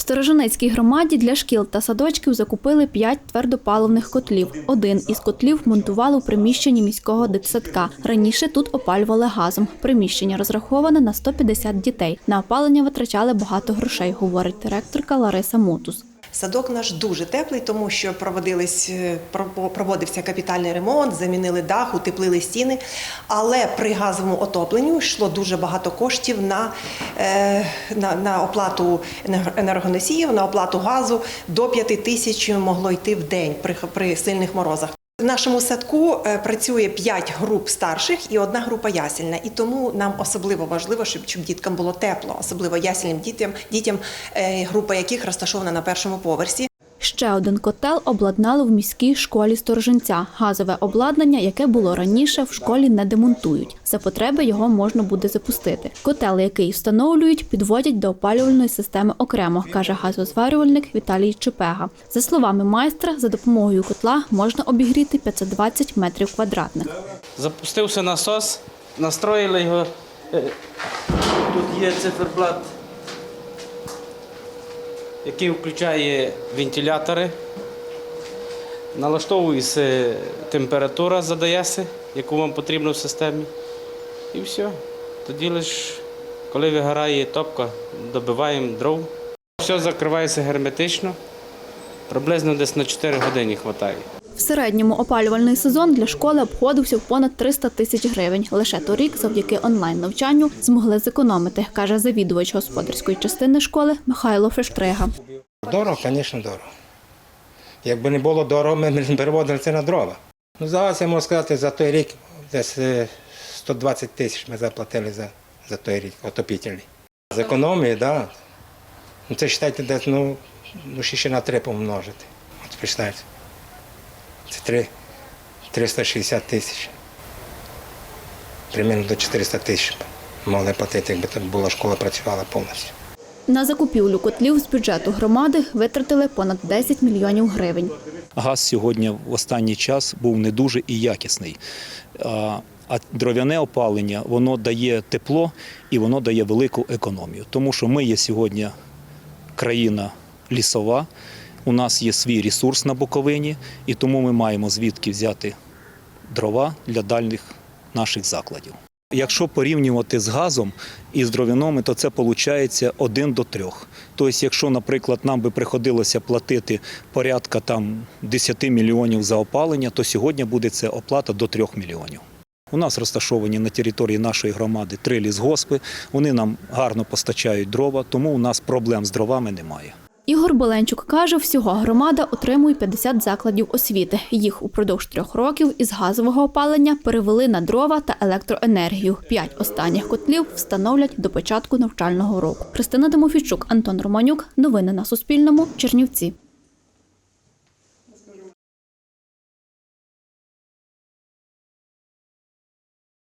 В Сторожинецькій громаді для шкіл та садочків закупили п'ять твердопаливних котлів. Один із котлів монтували у приміщенні міського дитсадка. Раніше тут опалювали газом. Приміщення розраховане на 150 дітей. На опалення витрачали багато грошей, говорить директорка Лариса Мотус. Садок наш дуже теплий, тому що проводились е, про- проводився капітальний ремонт, замінили дах, утеплили стіни. Але при газовому отопленню йшло дуже багато коштів на, е, на, на оплату енерго- енергоносіїв, на оплату газу до 5 тисяч могло йти в день при, при сильних морозах. В нашому садку е, працює 5 груп старших і одна група ясельна. І тому нам особливо важливо, щоб, щоб діткам було тепло, особливо ясельним дітям, дітям, е, група яких розташована на першому поверсі. Ще один котел обладнали в міській школі Сторожинця. Газове обладнання, яке було раніше, в школі не демонтують. За потреби його можна буде запустити. Котел, який встановлюють, підводять до опалювальної системи окремо, каже газозварювальник Віталій Чепега. За словами майстра, за допомогою котла можна обігріти 520 метрів квадратних. Запустився насос, настроїли його. Е, Тут є циферблат, який включає вентилятори. Налаштовується температура, задається, яку вам потрібно в системі. І все. Тоді лише, коли вигорає топка, добиваємо дров. Все закривається герметично. Приблизно десь на 4 години вистачає. В середньому опалювальний сезон для школи обходився в понад 300 тисяч гривень. Лише торік, завдяки онлайн-навчанню, змогли зекономити, каже завідувач господарської частини школи Михайло Фештрига. Дорого, звісно, дорого. Якби не було дорого, ми б переводили це на дрова. Ну, зараз я можу сказати, за той рік десь е, 120 тисяч ми заплатили за, за той рік, отопітельний. З економії, так. Да. Ну, це вважайте, десь ну, ну, ще на три помножити. От. Це три, 360 тисяч. Примерно до 400 тисяч могли платити, якби тут була школа працювала повністю. На закупівлю котлів з бюджету громади витратили понад 10 мільйонів гривень. Газ сьогодні в останній час був не дуже і якісний. А дров'яне опалення воно дає тепло і воно дає велику економію. Тому що ми є сьогодні країна лісова, у нас є свій ресурс на Буковині, і тому ми маємо звідки взяти дрова для дальніх наших закладів. Якщо порівнювати з газом і з дров'яними, то це виходить 1 до 3. Тобто, якщо, наприклад, нам би приходилося платити порядка там 10 мільйонів за опалення, то сьогодні буде це оплата до 3 мільйонів. У нас розташовані на території нашої громади три лісгоспи, вони нам гарно постачають дрова, тому у нас проблем з дровами немає. Ігор Боленчук каже, всього громада отримує 50 закладів освіти. Їх упродовж трьох років із газового опалення перевели на дрова та електроенергію. П'ять останніх котлів встановлять до початку навчального року. Христина Тимофійчук, Антон Романюк. Новини на Суспільному. Чернівці.